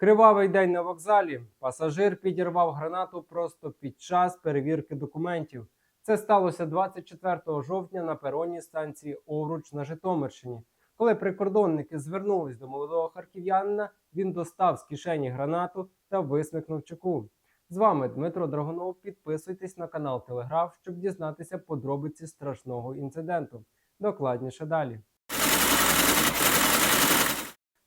Кривавий день на вокзалі. Пасажир підірвав гранату просто під час перевірки документів. Це сталося 24 жовтня на пероні станції Овруч на Житомирщині. Коли прикордонники звернулись до молодого харків'янина, він достав з кишені гранату та висмикнув чеку. З вами Дмитро Драгунов. Підписуйтесь на канал Телеграф, щоб дізнатися подробиці страшного інциденту. Докладніше далі.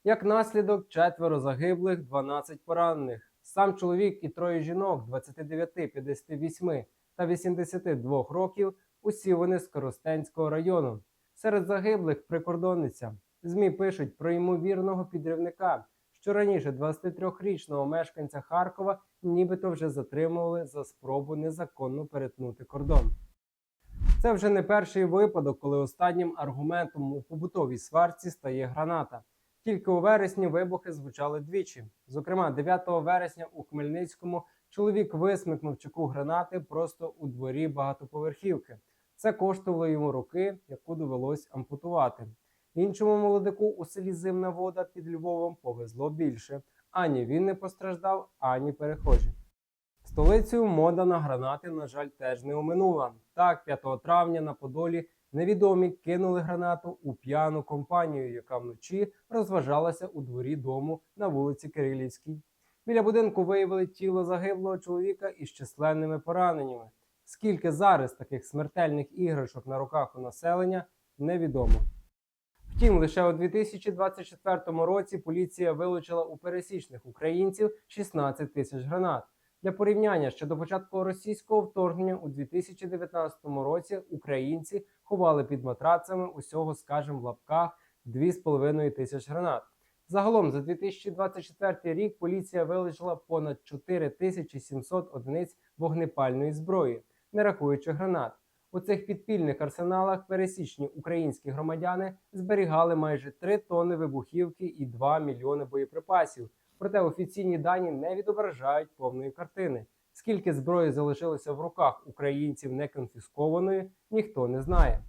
Як наслідок, четверо загиблих, 12 поранених. Сам чоловік і троє жінок 29, 58 та 82 років. Усі вони з Коростенського району. Серед загиблих прикордонниця. ЗМІ пишуть про ймовірного підривника, що раніше 23-річного мешканця Харкова нібито вже затримували за спробу незаконно перетнути кордон. Це вже не перший випадок, коли останнім аргументом у побутовій сварці стає граната. Тільки у вересні вибухи звучали двічі. Зокрема, 9 вересня у Хмельницькому чоловік висмикнув чеку гранати просто у дворі багатоповерхівки. Це коштувало йому руки, яку довелось ампутувати. Іншому молодику у селі Зимна вода під Львовом повезло більше. Ані він не постраждав, ані перехожі. Столицею мода на гранати, на жаль, теж не оминула. Так, 5 травня на Подолі невідомі кинули гранату у п'яну компанію, яка вночі розважалася у дворі дому на вулиці Кирилівській. Біля будинку виявили тіло загиблого чоловіка із численними пораненнями. Скільки зараз таких смертельних іграшок на руках у населення, невідомо. Втім, лише у 2024 році поліція вилучила у пересічних українців 16 тисяч гранат. Для порівняння ще до початку російського вторгнення у 2019 році українці ховали під матрацами усього, скажімо, в лапках 2,5 тисяч гранат. Загалом за 2024 рік поліція вилучила понад 4700 одиниць вогнепальної зброї, не рахуючи гранат. У цих підпільних арсеналах пересічні українські громадяни зберігали майже 3 тонни вибухівки і 2 мільйони боєприпасів. Проте офіційні дані не відображають повної картини. Скільки зброї залишилося в руках українців неконфіскованої, ніхто не знає.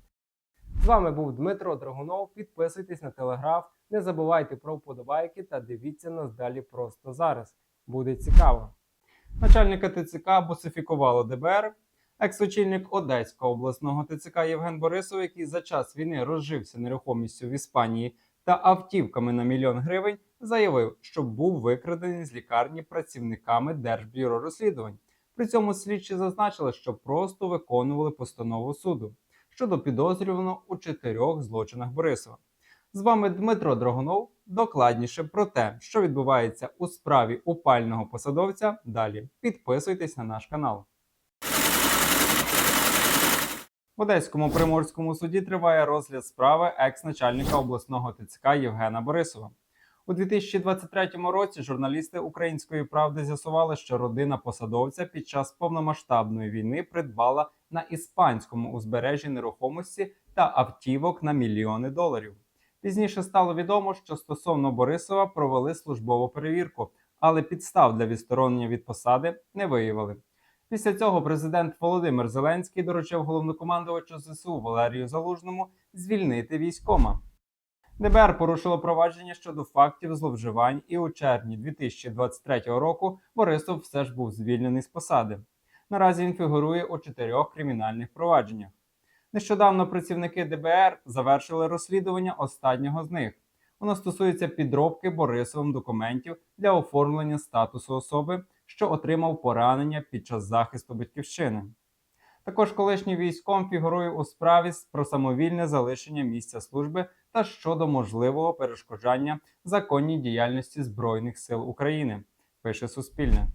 З вами був Дмитро Драгунов. Підписуйтесь на телеграф, не забувайте про вподобайки та дивіться нас далі просто зараз. Буде цікаво. Начальника ТЦК босифікувало ДБР. Екс-очільник Одеського обласного ТЦК Євген Борисов, який за час війни розжився нерухомістю в Іспанії та автівками на мільйон гривень, заявив, що був викрадений з лікарні працівниками Держбюро розслідувань. При цьому слідчі зазначили, що просто виконували постанову суду щодо підозрюваного у чотирьох злочинах Борисова. З вами Дмитро Драгунов. Докладніше про те, що відбувається у справі упального посадовця. Далі підписуйтесь на наш канал. В Одеському приморському суді триває розгляд справи екс-начальника обласного ТЦК Євгена Борисова. У 2023 році журналісти Української правди з'ясували, що родина посадовця під час повномасштабної війни придбала на іспанському узбережжі нерухомості та автівок на мільйони доларів. Пізніше стало відомо, що стосовно Борисова провели службову перевірку, але підстав для відсторонення від посади не виявили. Після цього президент Володимир Зеленський доручив головнокомандувачу ЗСУ Валерію Залужному звільнити військома. ДБР порушило провадження щодо фактів зловживань, і у червні 2023 року Борисов все ж був звільнений з посади. Наразі він фігурує у чотирьох кримінальних провадженнях. Нещодавно працівники ДБР завершили розслідування останнього з них. Воно стосується підробки Борисовим документів для оформлення статусу особи, що отримав поранення під час захисту батьківщини. Також колишній військом фігурує у справі про самовільне залишення місця служби та щодо можливого перешкоджання законній діяльності Збройних сил України, пише Суспільне.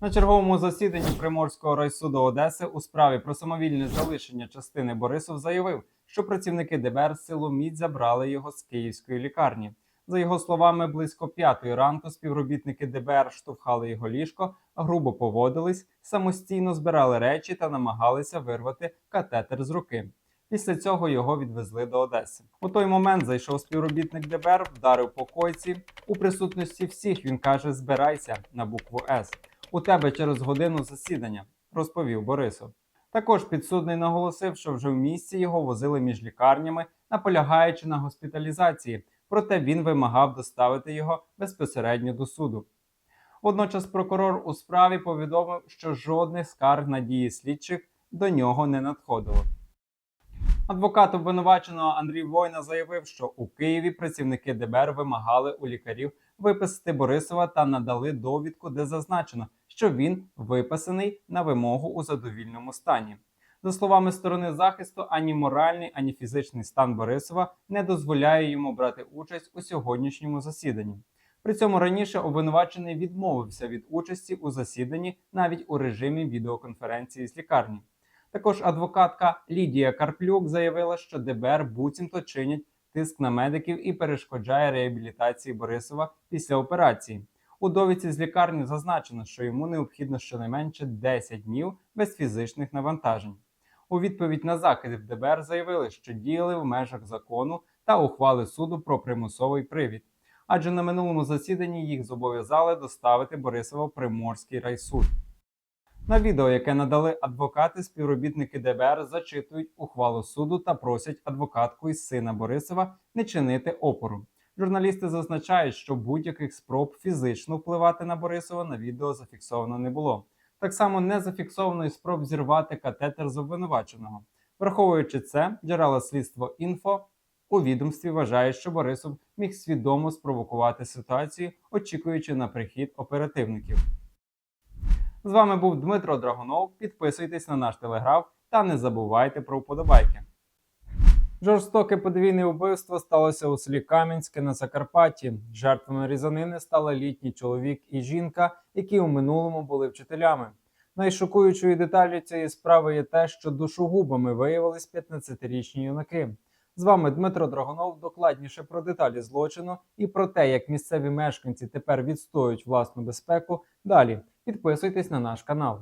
На черговому засіданні Приморського райсуду Одеси у справі про самовільне залишення частини Борисов заявив, що працівники ДБР силоміць забрали його з київської лікарні. За його словами, близько п'ятої ранку співробітники ДБР штовхали його ліжко, грубо поводились, самостійно збирали речі та намагалися вирвати катетер з руки. Після цього його відвезли до Одеси. У той момент зайшов співробітник ДБР, вдарив по койці. У присутності всіх він каже: Збирайся на букву С. У тебе через годину засідання, розповів Борисов. Також підсудний наголосив, що вже в місці його возили між лікарнями, наполягаючи на госпіталізації, проте він вимагав доставити його безпосередньо до суду. Водночас прокурор у справі повідомив, що жодних скарг на дії слідчих до нього не надходило. Адвокат обвинуваченого Андрій Война заявив, що у Києві працівники ДБР вимагали у лікарів виписати Борисова та надали довідку, де зазначено, що він виписаний на вимогу у задовільному стані. За словами сторони захисту, ані моральний, ані фізичний стан Борисова не дозволяє йому брати участь у сьогоднішньому засіданні. При цьому раніше обвинувачений відмовився від участі у засіданні навіть у режимі відеоконференції з лікарні. Також адвокатка Лідія Карплюк заявила, що ДБР буцімто чинять тиск на медиків і перешкоджає реабілітації Борисова після операції. У довідці з лікарні зазначено, що йому необхідно щонайменше 10 днів без фізичних навантажень. У відповідь на закиди в ДБР заявили, що діяли в межах закону та ухвали суду про примусовий привід. Адже на минулому засіданні їх зобов'язали доставити Борисова в Приморський райсуд. На відео, яке надали адвокати, співробітники ДБР зачитують ухвалу суду та просять адвокатку із сина Борисова не чинити опору. Журналісти зазначають, що будь-яких спроб фізично впливати на Борисова на відео зафіксовано не було. Так само не зафіксовано і спроб зірвати катетер з обвинуваченого. Враховуючи це, джерела слідства інфо у відомстві вважають, що Борисов міг свідомо спровокувати ситуацію, очікуючи на прихід оперативників. З вами був Дмитро Драгунов. Підписуйтесь на наш телеграф та не забувайте про вподобайки. Жорстоке подвійне вбивство сталося у селі Кам'янське на Закарпатті. Жертвами різанини стали літній чоловік і жінка, які у минулому були вчителями. Найшокуючою деталлю цієї справи є те, що душогубами виявились 15-річні юнаки. З вами Дмитро Драгунов докладніше про деталі злочину і про те, як місцеві мешканці тепер відстоюють власну безпеку. Далі підписуйтесь на наш канал.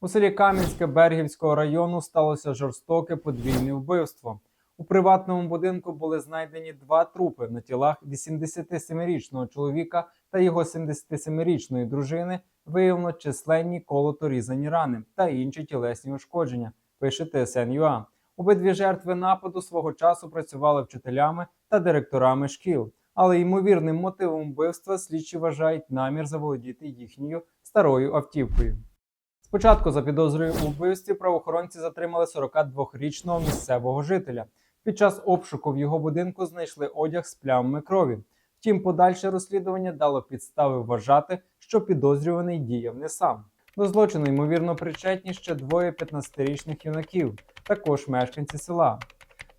У селі Кам'янське Бергівського району сталося жорстоке подвійне вбивство. У приватному будинку були знайдені два трупи на тілах 87-річного чоловіка та його 77-річної дружини. Виявлено численні колото-різані рани та інші тілесні ушкодження. Пише ТСН.ЮА. Обидві жертви нападу свого часу працювали вчителями та директорами шкіл. Але ймовірним мотивом вбивства слідчі вважають намір заволодіти їхньою старою автівкою. Спочатку за підозрою у вбивстві правоохоронці затримали 42-річного місцевого жителя. Під час обшуку в його будинку знайшли одяг з плямами крові. Втім, подальше розслідування дало підстави вважати, що підозрюваний діяв не сам. До злочину ймовірно причетні ще двоє 15-річних юнаків, також мешканці села.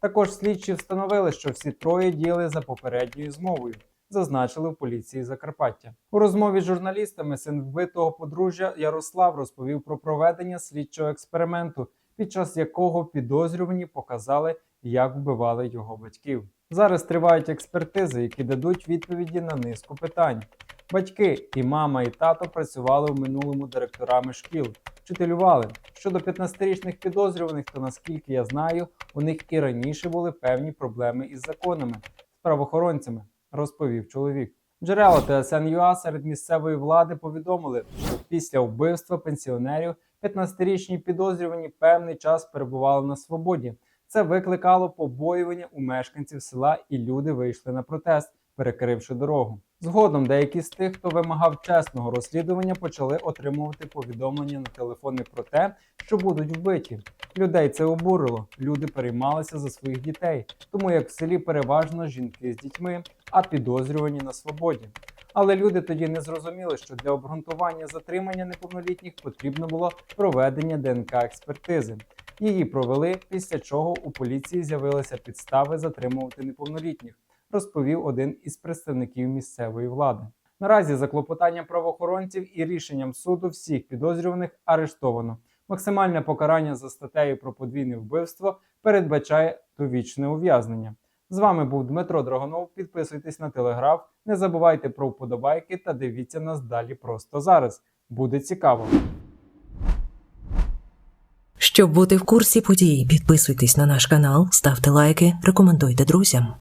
Також слідчі встановили, що всі троє діяли за попередньою змовою, зазначили в поліції Закарпаття. У розмові з журналістами син вбитого подружжя Ярослав розповів про проведення слідчого експерименту, під час якого підозрювані показали, як вбивали його батьків. Зараз тривають експертизи, які дадуть відповіді на низку питань. Батьки і мама, і тато працювали в минулому директорами шкіл, вчителювали. Щодо 15-річних підозрюваних, то наскільки я знаю, у них і раніше були певні проблеми із законами з правоохоронцями, розповів чоловік. Джерела ТСН.ЮА серед місцевої влади повідомили, що після вбивства пенсіонерів 15-річні підозрювані певний час перебували на свободі. Це викликало побоювання у мешканців села, і люди вийшли на протест, перекривши дорогу. Згодом деякі з тих, хто вимагав чесного розслідування, почали отримувати повідомлення на телефони про те, що будуть вбиті. Людей це обурило. Люди переймалися за своїх дітей, тому як в селі переважно жінки з дітьми, а підозрювані на свободі. Але люди тоді не зрозуміли, що для обґрунтування затримання неповнолітніх потрібно було проведення ДНК експертизи. Її провели, після чого у поліції з'явилися підстави затримувати неповнолітніх, розповів один із представників місцевої влади. Наразі за клопотанням правоохоронців і рішенням суду всіх підозрюваних арештовано. Максимальне покарання за статтею про подвійне вбивство передбачає довічне ув'язнення. З вами був Дмитро Драгонов. Підписуйтесь на телеграф, не забувайте про вподобайки та дивіться нас далі просто зараз. Буде цікаво. Щоб бути в курсі подій, підписуйтесь на наш канал, ставте лайки, рекомендуйте друзям.